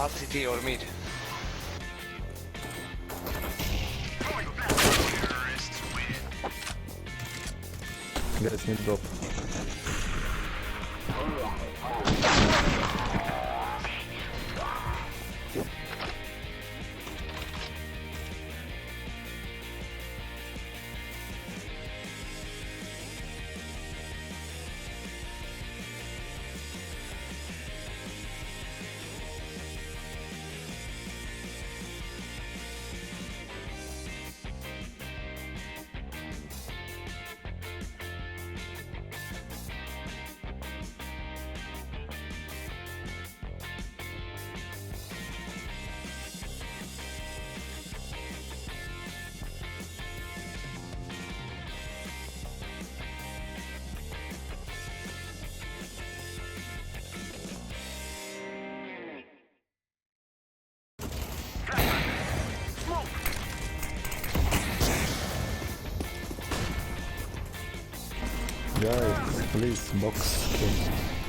Last city or mid. Guys need drop. Please box.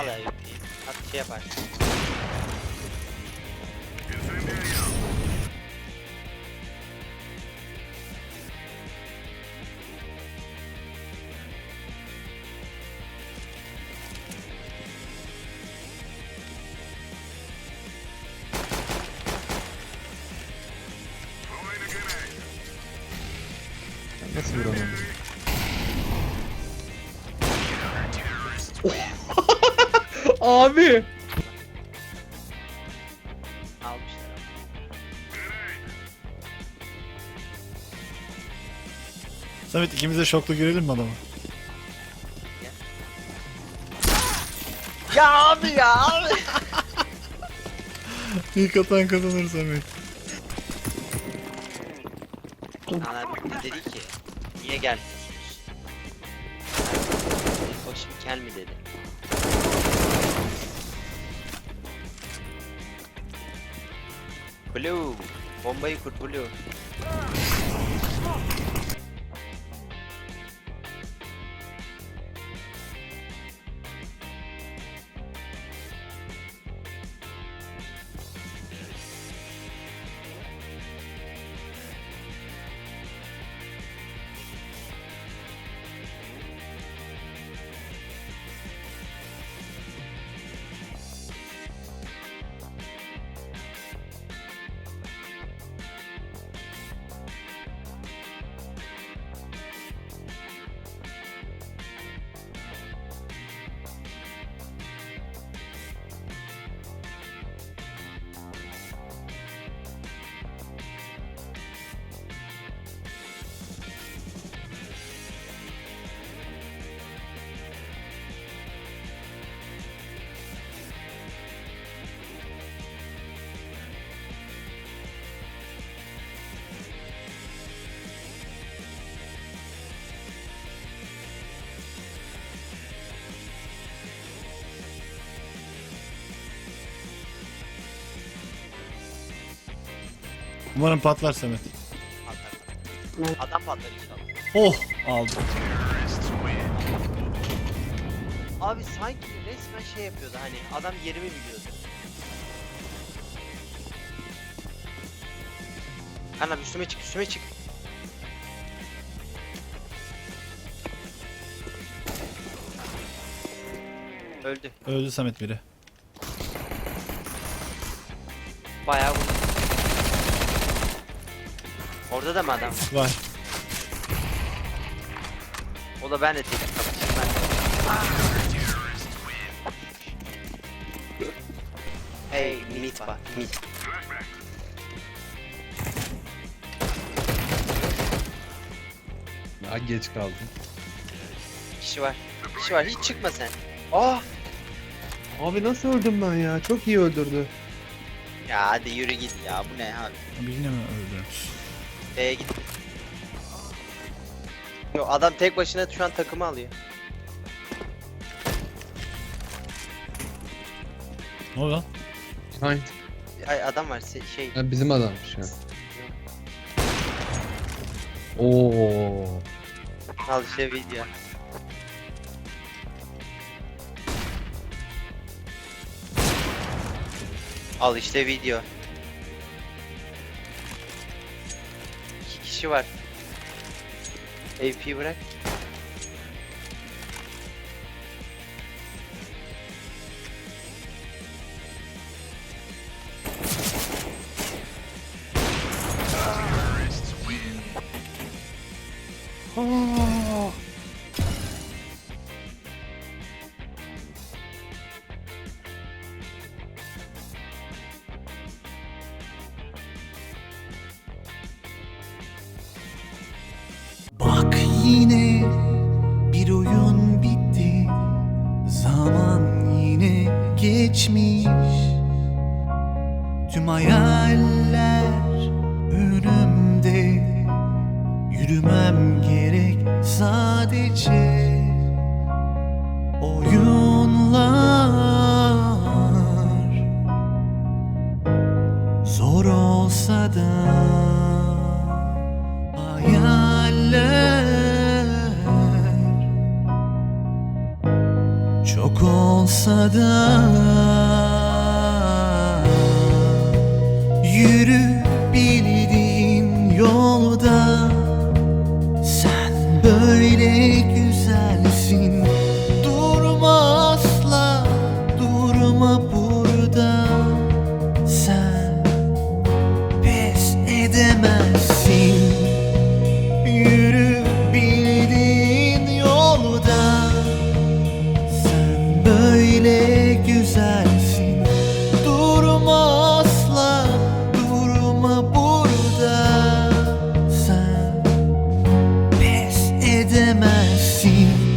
Al ya At şey yapar. Nasıl Abi. Almışlar. Samet ikimiz de şoklu görelim mi adamı? Ya abi ya abi. İlk atan kazanır Samet. Ana dedi ki niye gelmiyorsunuz? Şimdi gel mi dedi. Blue. Bombayı kur Blue. Umarım patlar Samet. Patlar. Adam patlar inşallah. Oh aldım. Abi sanki resmen şey yapıyordu hani adam yerimi biliyordu. Anam üstüme çık üstüme çık. Öldü. Öldü Samet biri. Bayağı vurdu. Orada da mı adam? var? Var. O da ben de tek kapatayım ben. Hey mid var mid. Ya geç kaldım. Kişi var. Kişi var hiç çıkma sen. Ah Abi nasıl öldüm ben ya? Çok iyi öldürdü. ya hadi yürü git ya bu ne abi. Birini mi öldürmüş? B'ye git. Yo adam tek başına şu an takımı alıyor. Ne oldu lan? Hangi? Ay adam var se- şey. Ha, bizim adammış ya. Oo. Al işte video. Al işte video. Kişi var. AP bırak. Yine bir oyun bitti. Zaman yine geçmiş. Tüm hayaller önümde. Yürümem gerek sadece olsa da yürü bildiğin I feel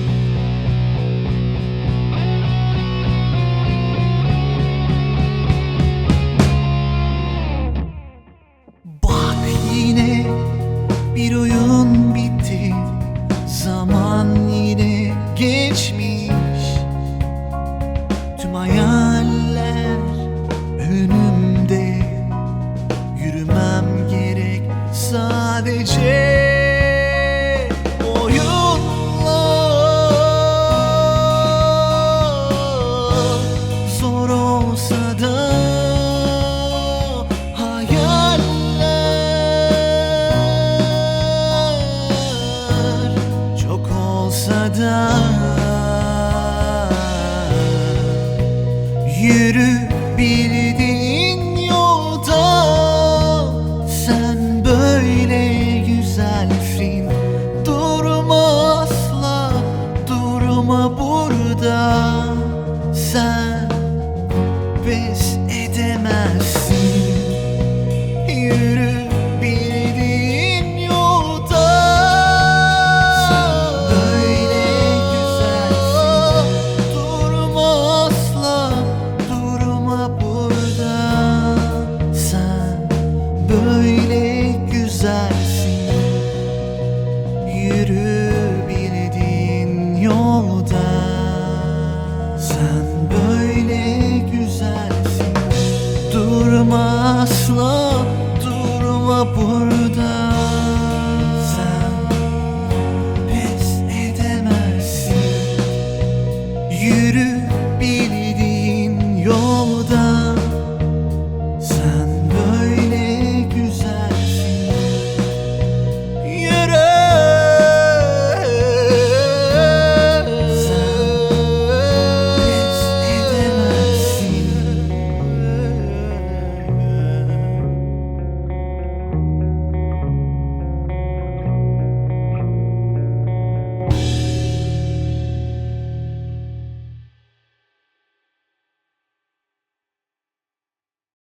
Durma burada sen